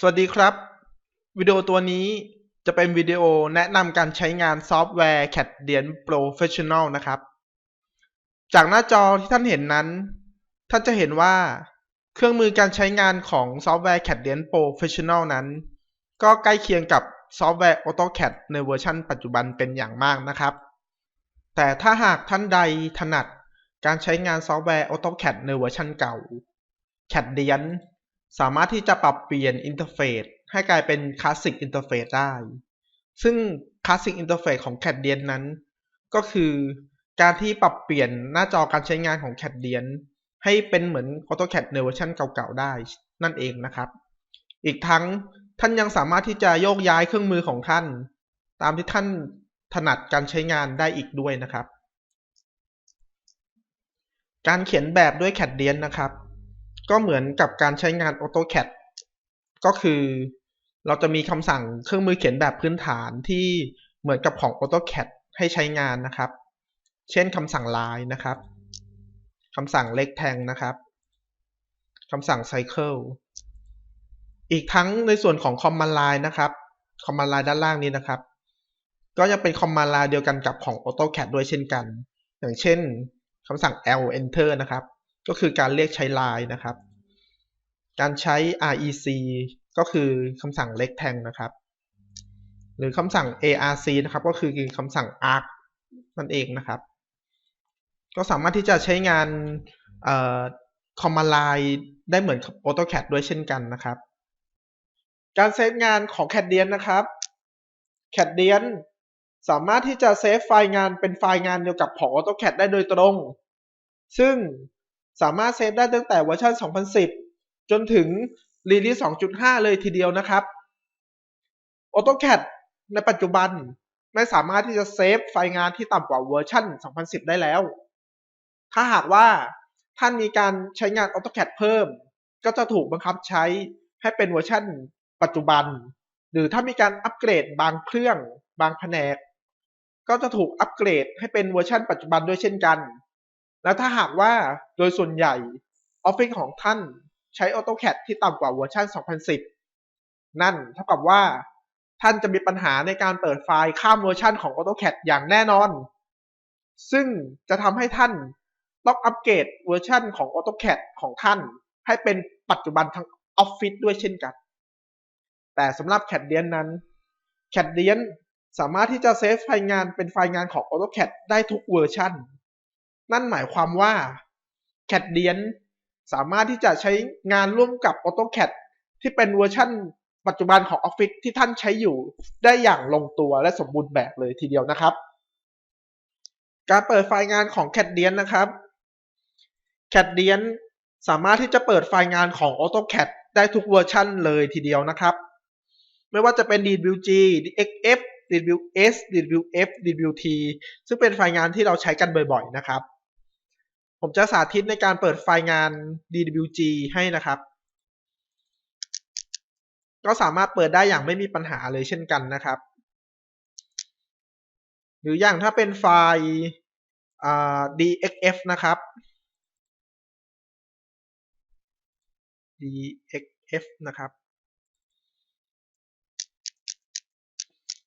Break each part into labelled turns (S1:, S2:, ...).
S1: สวัสดีครับ วิดีโอตัวนี้จะเป็นวิดีโอแนะนำการใช้งานซอฟต์แวร์ Cadence Professional นะครับ จากหน้าจอที่ท่านเห็นนั้น ท่านจะเห็นว่าเครื่องมือการใช้งานของซอฟต์แวร์ Cadence Professional นั้น ก็ใกล้เคียงกับซอฟต์แวร์ AutoCAD ในเวอร์ชันปัจจุบันเป็นอย่างมากนะครับ แต่ถ้าหากท่านใดถนัดการใช้งานซอฟต์แวร์ AutoCAD ในเวอร์ชันเก่า Cadence สามารถที่จะปรับเปลี่ยนอินเทอร์เฟซให้กลายเป็นคลาสสิกอินเทอร์เฟซได้ ซึ่งคลาสสิกอินเทอร์เฟซของ Cadence นั้น ก็คือการที่ปรับเปลี่ยนหน้าจอการใช้งานของ Cadence ให้เป็นเหมือน AutoCAD ในเวอร์ชันเก่าๆ ได้นั่นเองนะครับ อีกทั้งท่านยังสามารถที่จะโยกย้ายเครื่องมือของท่าน ตามที่ท่านถนัดการใช้งานได้อีกด้วยนะครับ การเขียนแบบด้วย Cadence นะครับ ก็เหมือนกับการใช้งาน AutoCAD ก็คือเราจะมีคำสั่งเครื่องมือเขียนแบบพื้นฐานที่เหมือนกับของ AutoCAD ให้ใช้งานนะครับ เช่นคำสั่ง line นะครับคำสั่ง rectangle นะครับคำสั่ง cycle อีกทั้งในส่วนของ command line นะครับ command line ด้านล่างนี้นะครับ ก็ยังเป็น command line เดียวกันกับของ AutoCAD ด้วยเช่นกัน อย่างเช่นคำสั่ง L enter นะครับ ก็คือการเรียกใช้ line นะครับ การใช้ rec ก็คือคำสั่ง rectangle นะครับ หรือคำสั่ง arc นะครับ ก็คือคำสั่ง arc นั่นเองนะครับ ก็สามารถที่จะใช้งาน command line ได้เหมือน AutoCAD ด้วยเช่นกันนะครับ การเซฟงานของ Cadence นะครับ Cadence สามารถที่จะเซฟไฟล์งานเป็นไฟล์งานเดียวกับของ AutoCAD ได้โดยตรง ซึ่ง สามารถเซฟได้ตั้งแต่เวอร์ชัน 2010 จนถึง Release 2.5 เลยทีเดียวนะครับ AutoCAD ในปัจจุบันไม่สามารถที่จะเซฟไฟล์งานที่ต่ำกว่าเวอร์ชัน2010 ได้แล้ว ถ้าหากว่าท่านมีการใช้งาน AutoCAD เพิ่ม ก็จะถูกบังคับใช้ให้เป็นเวอร์ชันปัจจุบัน หรือถ้ามีการอัปเกรดบางเครื่อง บางแผนก ก็จะถูกอัปเกรดให้เป็นเวอร์ชันปัจจุบันด้วยเช่นกัน และถ้าหากว่าโดยส่วนใหญ่ออฟฟิศของท่านใช้ AutoCAD ที่ต่ำกว่าเวอร์ชัน2010 นั่นเท่ากับว่าท่านจะมีปัญหาในการเปิดไฟล์ข้ามเวอร์ชันของ AutoCAD อย่างแน่นอน ซึ่งจะทำให้ท่านต้องอัปเกรดเวอร์ชันของ AutoCAD ของท่าน ให้เป็นปัจจุบันทั้งออฟฟิศด้วยเช่นกัน แต่สำหรับ Cadence นั้น Cadence สามารถที่จะเซฟไฟล์งานเป็นไฟล์งานของ AutoCAD ได้ทุกเวอร์ชัน นั่นหมายความว่า Cadence สามารถที่จะใช้งานร่วมกับ AutoCAD ที่เป็นเวอร์ชันปัจจุบันของ Office ที่ท่านใช้อยู่ได้อย่างลงตัวและสมบูรณ์แบบเลยทีเดียวนะครับ การเปิดไฟล์งานของ Cadence นนะครับ Cadence สามารถที่จะเปิดไฟล์งานของ AutoCAD ได้ทุกเวอร์ชันเลยทีเดียวนะครับ ไม่ว่าจะเป็น DWG DXF DWS DWF DWT ซึ่งเป็นไฟล์งานที่เราใช้กันบ่อยๆนะครับ ผมจะสาธิตในการเปิดไฟล์งาน DWG ให้นะครับ ก็สามารถเปิดได้อย่างไม่มีปัญหาเลยเช่นกันนะครับ หรืออย่างถ้าเป็นไฟล์ DXF นะครับ DXF นะครับ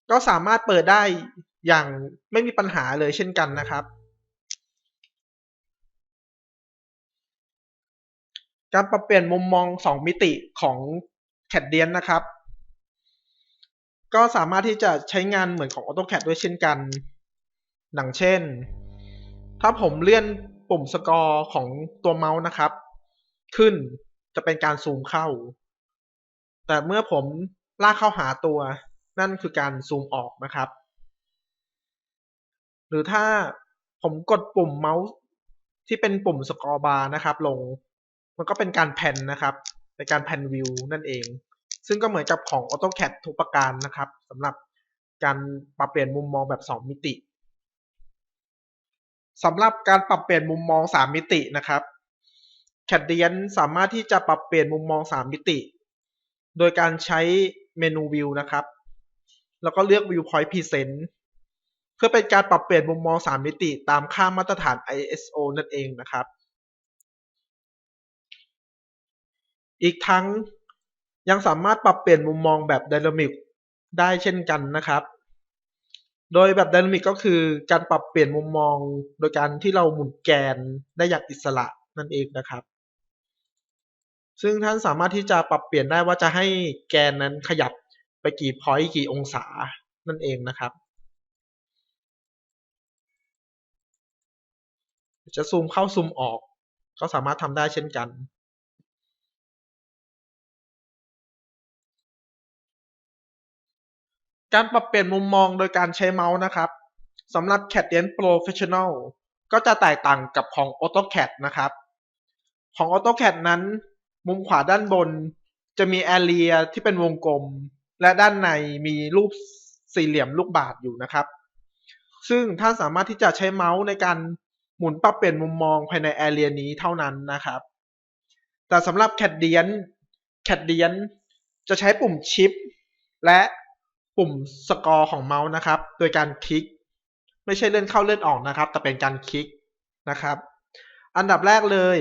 S1: ก็สามารถเปิดได้อย่างไม่มีปัญหาเลยเช่นกันนะครับ การปรับเปลี่ยนมุมมอง 2 มิติของ Cadence นะครับ ก็สามารถที่จะใช้งานเหมือนของ AutoCAD ด้วยเช่นกัน ดังเช่น ถ้าผมเลื่อนปุ่มสกอร์ของตัวเมาส์นะครับ ขึ้นจะเป็นการซูมเข้า แต่เมื่อผมลากเข้าหาตัว นั่นคือการซูมออกนะครับ หรือถ้าผมกดปุ่มเมาส์ที่เป็นปุ่มสกอร์บาร์นะครับ ลง มันก็เป็นการแผ่นนะครับในการแผ่นวิวนั่นเอง ซึ่งก็เหมือนกับของ AutoCAD ทุกประการนะครับสำหรับการปรับเปลี่ยนมุมมองแบบ 2 มิติสำหรับการปรับเปลี่ยนมุมมอง 3 มิตินะครับ Cadence สามารถที่จะปรับเปลี่ยนมุมมอง 3 มิติ โดยการใช้เมนูวิวนะครับ แล้วก็เลือก Viewpoint Present เพื่อเป็นการปรับเปลี่ยนมุมมอง 3 มิติ ตามค่ามาตรฐาน ISO นั่นเองนะครับ อีกทั้งยังสามารถปรับเปลี่ยนมุมมองแบบไดนามิกได้เช่นกันนะครับ โดยแบบไดนามิกก็คือการปรับเปลี่ยนมุมมองโดยการที่เราหมุนแกนได้อย่างอิสระนั่นเองนะครับ ซึ่งท่านสามารถที่จะปรับเปลี่ยนได้ว่าจะให้แกนนั้นขยับไปกี่พอยต์กี่องศานั่นเองนะครับ จะซูมเข้าซูมออกก็สามารถทำได้เช่นกัน การปรับเปลี่ยนมุมมองโดยการใช้เมาส์นะครับสำหรับ Cadence Professional ก็จะแตกต่างกับของ AutoCAD นะครับ ของ AutoCAD นั้น มุมขวาด้านบนจะมี Area ที่เป็นวงกลม และด้านในมีรูปสี่เหลี่ยมลูกบาศก์อยู่นะครับ ซึ่งท่านสามารถที่จะใช้เมาส์ในการหมุนปรับเปลี่ยนมุมมองภายใน Area นี้เท่านั้นนะครับ แต่สำหรับ Cadence Cadence จะใช้ปุ่ม Shift และ ปุ่มสกอร์ของเมาส์นะครับ โดยการคลิก ไม่ใช่เลื่อนเข้าเลื่อนออกนะครับ แต่เป็นการคลิกนะครับ อันดับแรกเลย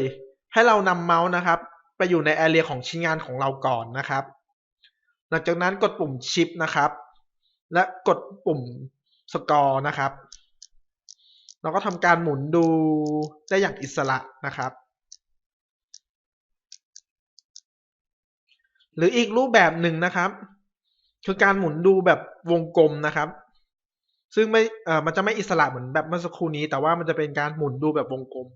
S1: ให้เรานำเมาส์นะครับ ไปอยู่ในแอเรียของชิ้นงานของเราก่อนนะครับ หลังจากนั้นกดปุ่ม Shift นะครับ และกดปุ่มสกอร์นะครับ เราก็ทำการหมุนดูได้อย่างอิสระนะครับหรืออีกรูปแบบหนึ่งนะครับ คือการหมุนดูแบบวงกลมนะครับ ซึ่งไม่เอ่อมันจะไม่อิสระเหมือนแบบเมื่อสักครู่นี้ แต่ว่ามันจะเป็นการหมุนดูแบบวงกลม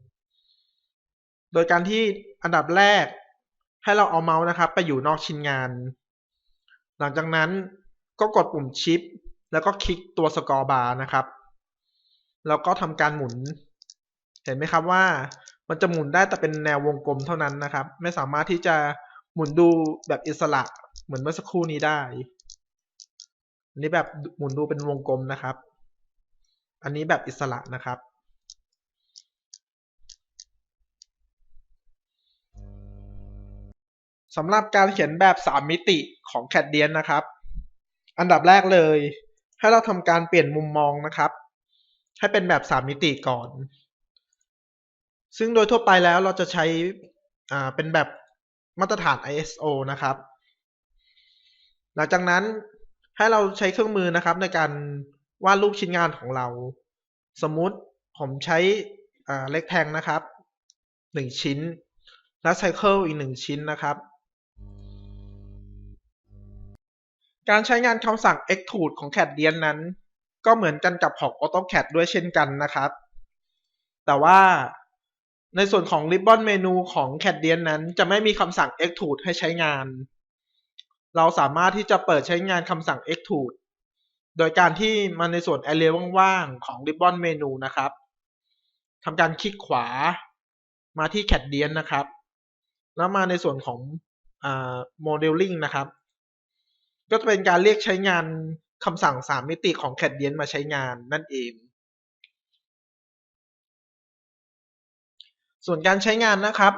S1: โดยการที่อันดับแรกให้เราเอาเมาส์นะครับ ไปอยู่นอกชิ้นงาน หลังจากนั้นก็กดปุ่มชิป แล้วก็คลิกตัวสกอร์บาร์นะครับ แล้วก็ทำการหมุน เห็นไหมครับว่ามันจะหมุนได้แต่เป็นแนววงกลมเท่านั้นนะครับ ไม่สามารถที่จะหมุนดูแบบอิสระเหมือนเมื่อสักครู่นี้ได้ อันนี้แบบหมุนดูเป็นวงกลมนะครับ อันนี้แบบอิสระนะครับ สำหรับการเขียนแบบ 3 มิติของ CADIAN นนะครับ อันดับแรกเลย ให้เราทำการเปลี่ยนมุมมองนะครับ ให้เป็นแบบ 3 มิติก่อน ซึ่งโดยทั่วไปแล้วเราจะใช้เป็นแบบมาตรฐาน ISO นะครับ หลังจากนั้น ให้เราใช้เครื่องมือนะครับในการวาดรูปชิ้นงานของเรา สมมุติผมใช้อ่าเล็กแทงนะครับ 1 ชิ้น และไซเคิลอีก 1 ชิ้นนะครับ การใช้งานคำสั่ง extrude ของ CADIAN นั้น ก็เหมือนกันกับของ AutoCAD ด้วยเช่นกันนะครับ แต่ว่าในส่วนของ Ribbon Menu ของ CADIAN นั้น จะไม่มีคำสั่ง extrude ให้ใช้งาน เราสามารถที่จะเปิดใช้งานคำสั่ง extrude โดยการที่มาในส่วน area ว่างๆ ของ Ribbon Menu นะครับทำการคลิกขวามาที่ CADIAN นะครับ แล้วมาในส่วนของอ Modeling นะครับ ก็จะเป็นการเรียกใช้งานคำสั่ง 3 มิติของ CADIAN มาใช้งานนั่นเอง ส่วนการใช้งานนะครับ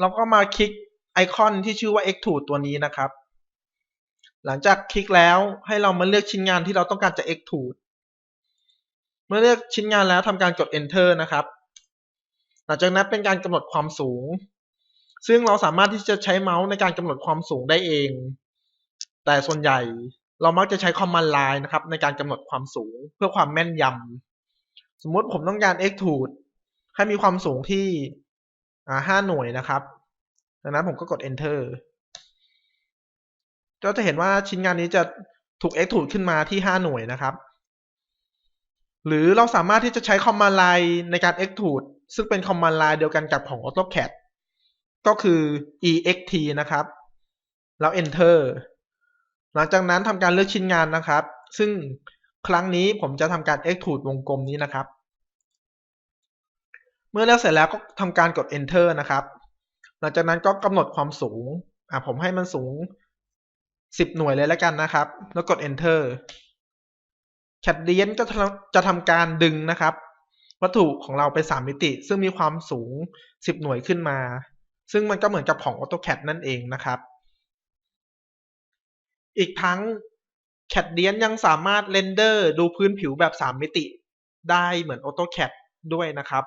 S1: เราก็มาคลิกไอคอนที่ชื่อว่า Extrude ตัวนี้นะครับ หลังจากคลิกแล้วให้เรามาเลือกชิ้นงานที่เราต้องการจะ Extrude เมื่อเลือกชิ้นงานแล้วทำการกด Enter นะครับ หลังจากนั้นเป็นการกำหนดความสูง ซึ่งเราสามารถที่จะใช้เมาส์ในการกำหนดความสูงได้เอง แต่ส่วนใหญ่เรามักจะใช้ Command Line นะครับในการกำหนดความสูงเพื่อความแม่นยำ สมมติผมต้องการ Extrude ให้มีความสูงที่ 5 หน่วยนะครับ ดังนั้นผมก็กด enter ก็จะเห็นว่าชิ้นงานนี้จะถูก extrude ขึ้นมาที่ 5 หน่วยนะครับ หรือเราสามารถที่จะใช้ command line ในการ extrude ซึ่งเป็น command line เดียวกันกับของ AutoCAD ก็คือ ext นะครับ แล้ว enter หลังจากนั้นทำการเลือกชิ้นงานนะครับ ซึ่งครั้งนี้ผมจะทำการ extrude วงกลมนี้นะครับ เมื่อเลือกเสร็จแล้วก็ทำการกด enter นะครับ หลังจากนั้นก็กำหนดความสูง อ่าผมให้มันสูง 10 หน่วยเลยแล้วกันนะครับ แล้วกด enter CADIAN ก็จะทำการดึงนะครับ วัตถุของเราไป 3 มิติ ซึ่งมีความสูง 10 หน่วยขึ้นมา ซึ่งมันก็เหมือนกับของ AutoCAD นั่นเองนะครับ อีกทั้ง CADIAN ยังสามารถเรนเดอร์ดูพื้นผิวแบบ 3 มิติ ได้เหมือน AutoCAD ด้วยนะครับ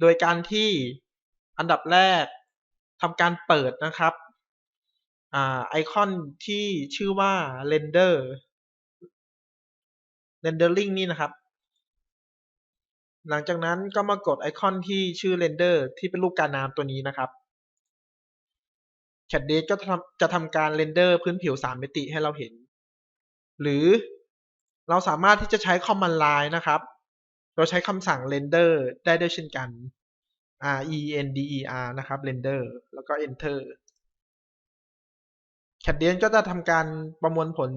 S1: โดยการที่อันดับแรกทำการเปิดนะครับ ไอคอนที่ชื่อว่า render rendering นี่นะครับ หลังจากนั้นก็มากดไอคอนที่ชื่อ render ที่เป็นรูปการน้ำตัวนี้นะครับ CAD d a t ก็จะทำการเรนเดอร์พื้นผิว 3 มิติให้เราเห็น หรือเราสามารถที่จะใช้ command line นะครับ เราใช้คำสั่ง render ได้ด้วยเช่นกัน r e n d e r นะครับ render แล้วก็ enter CAD d a t ก็จะทำการประมวลผล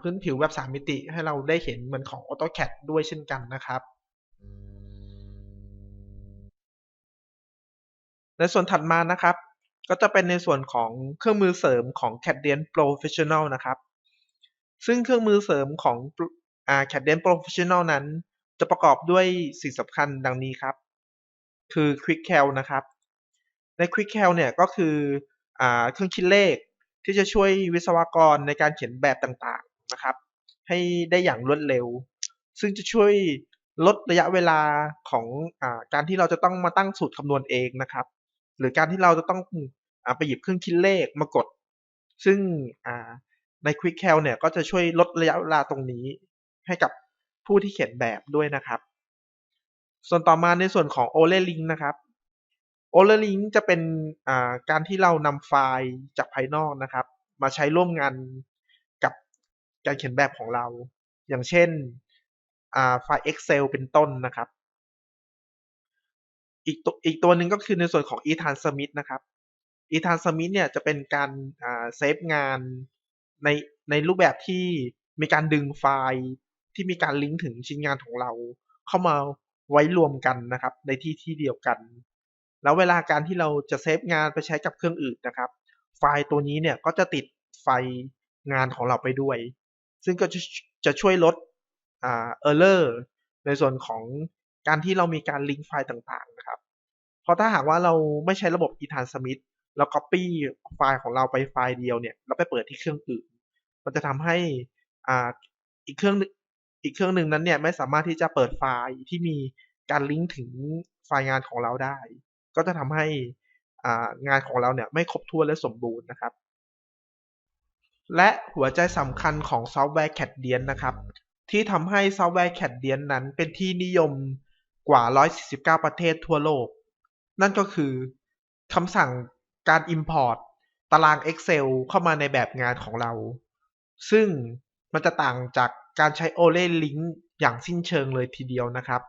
S1: พื้นผิวแบบ 3 มิติ ให้เราได้เห็นเหมือนของ AutoCAD ด้วยเช่นกันนะครับ ในส่วนถัดมานะครับ ก็จะเป็นในส่วนของเครื่องมือเสริมของ Cadence Professional นะครับ ซึ่งเครื่องมือเสริมของ Cadence Professional นั้น จะประกอบด้วยสิ่งสำคัญดังนี้ครับ คือ Quick Cal นะครับ ใน Quick Cal เนี่ยก็คืออเครื่องคิดเลข ที่จะช่วยวิศวกรในการเขียนแบบต่างๆนะครับ ให้ได้อย่างรวดเร็ว ซึ่งจะช่วยลดระยะเวลาของอการที่เราจะต้องมาตั้งสูตรคำนวณเองนะครับ หรือการที่เราจะต้องไปหยิบเครื่องคิดเลขมากด ซึ่งใน Quick Cal เนี่ยก็จะช่วยลดระยะเวลาตรงนี้ ให้กับผู้ที่เขียนแบบด้วยนะครับ ส่วนต่อมาในส่วนของ o l e Link นะครับ o l e Link จะเป็นการที่เรานำไฟล์จากภายนอกนะครับ มาใช้ร่วมงานกับการเขียนแบบของเรา อย่างเช่นไฟล์ Excel เป็นต้นนะครับ อีกตัวอีกตัวหนึ่งก็คือในส่วนของ e t r a n s m i t นะครับ e t r a n s m i t เนี่ยจะเป็นการเซฟงานในในรูปแบบที่มีการดึงไฟล์ที่มีการลิงก์ถึงชิ้นงานของเรา เข้ามาไว้รวมกันนะครับ ในที่ที่เดียวกัน แล้วเวลาการที่เราจะเซฟงานไปใช้กับเครื่องอื่นนะครับ ไฟล์ตัวนี้เนี่ยก็จะติดไฟล์งานของเราไปด้วย ซึ่งก็จะจะช่วยลดอ่า error ในส่วนของการที่เรามีการลิงก์ไฟล์ต่างๆนะครับ เพราะถ้าหากว่าเราไม่ใช้ระบบ e t r a n s m i t แล้ว copy ไฟล์ของเราไปไฟล์เดียวเนี่ยแล้วไปเปิดที่เครื่องอื่น มันจะทำให้อ่าอีกเครื่องอีกเครื่องหนึ่งนั้นเนี่ยไม่สามารถที่จะเปิดไฟล์ที่มีการลิงก์ถึงไฟล์งานของเราได้ ก็จะทำให้งานของเราเนี่ยไม่ครบถ้วนและสมบูรณ์นะครับ และหัวใจสำคัญของซอฟต์แวร์ CADIAN นะครับ ที่ทำให้ซอฟต์แวร์ CADIAN นั้นเป็นที่นิยมกว่า 149 ประเทศทั่วโลก นั่นก็คือคำสั่งการ Import ตาราง Excel เข้ามาในแบบงานของเรา ซึ่งมันจะต่างจากการใช้ o l e Link อย่างสิ้นเชิงเลยทีเดียวนะครับ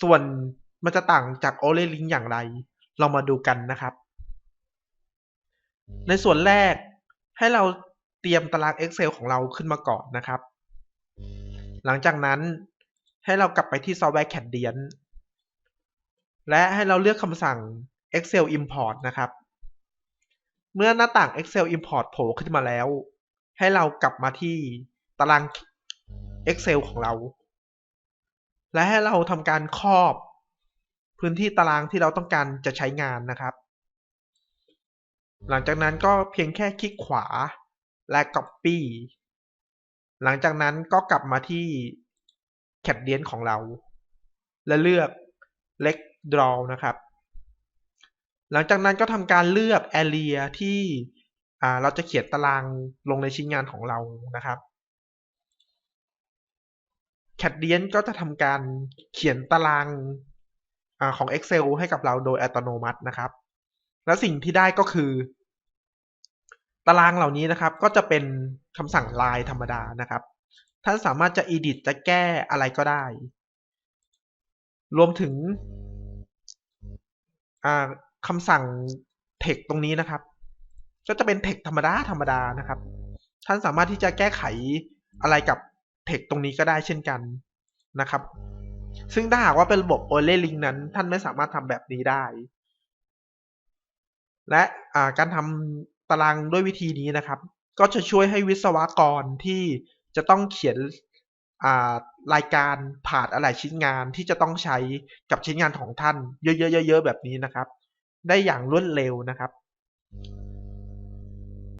S1: ส่วน มันจะต่างจาก o l e Link อย่างไร เรามาดูกันนะครับ ในส่วนแรกให้เราเตรียมตาราง Excel ของเราขึ้นมาก่อนนะครับ หลังจากนั้นให้เรากลับไปที่ซอฟต์แวร์ Cadence และให้เราเลือกคำสั่ง Excel Import นะครับ เมื่อหน้าต่าง Excel Import โผล่ขึ้นมาแล้ว ให้เรากลับมาที่ตาราง Excel ของเรา และให้เราทำการครอบ พื้นที่ตารางที่เราต้องการจะใช้งานนะครับ หลังจากนั้นก็เพียงแค่คลิกขวาและ Copy หลังจากนั้นก็กลับมาที่แคดเดียนของเรา และเลือก Leg Draw นะครับ หลังจากนั้นก็ทำการเลือก Area ที่เราจะเขียนตารางลงในชิ้นงานของเรานะครับ c a d d i a n ก็จะทำการเขียนตาราง ของ Excel ให้กับเราโดยอัตโนมัตินะครับ และสิ่งที่ได้ก็คือ ตารางเหล่านี้นะครับ ก็จะเป็นคำสั่งลายธรรมดานะครับ ท่านสามารถจะ edit จะแก้อะไรก็ได้ รวมถึงคำสั่ง text ตรงนี้นะครับ ก็จะเป็น text ธรรมดาธรรมดานะครับ ท่านสามารถที่จะแก้ไขอะไรกับ text ตรงนี้ก็ได้เช่นกันนะครับ ซึ่งถ้าหากว่าเป็นระบบ o l e Link นั้น ท่านไม่สามารถทำแบบนี้ได้ และการทำตารางด้วยวิธีนี้นะครับ ก็จะช่วยให้วิศวกรที่จะต้องเขียนรายการผ่านอะไรชิ้นงานที่จะต้องใช้กับชิ้นงานของท่าน เยอะๆๆ แบบนี้นะครับ ได้อย่างรวดเร็วนะครับ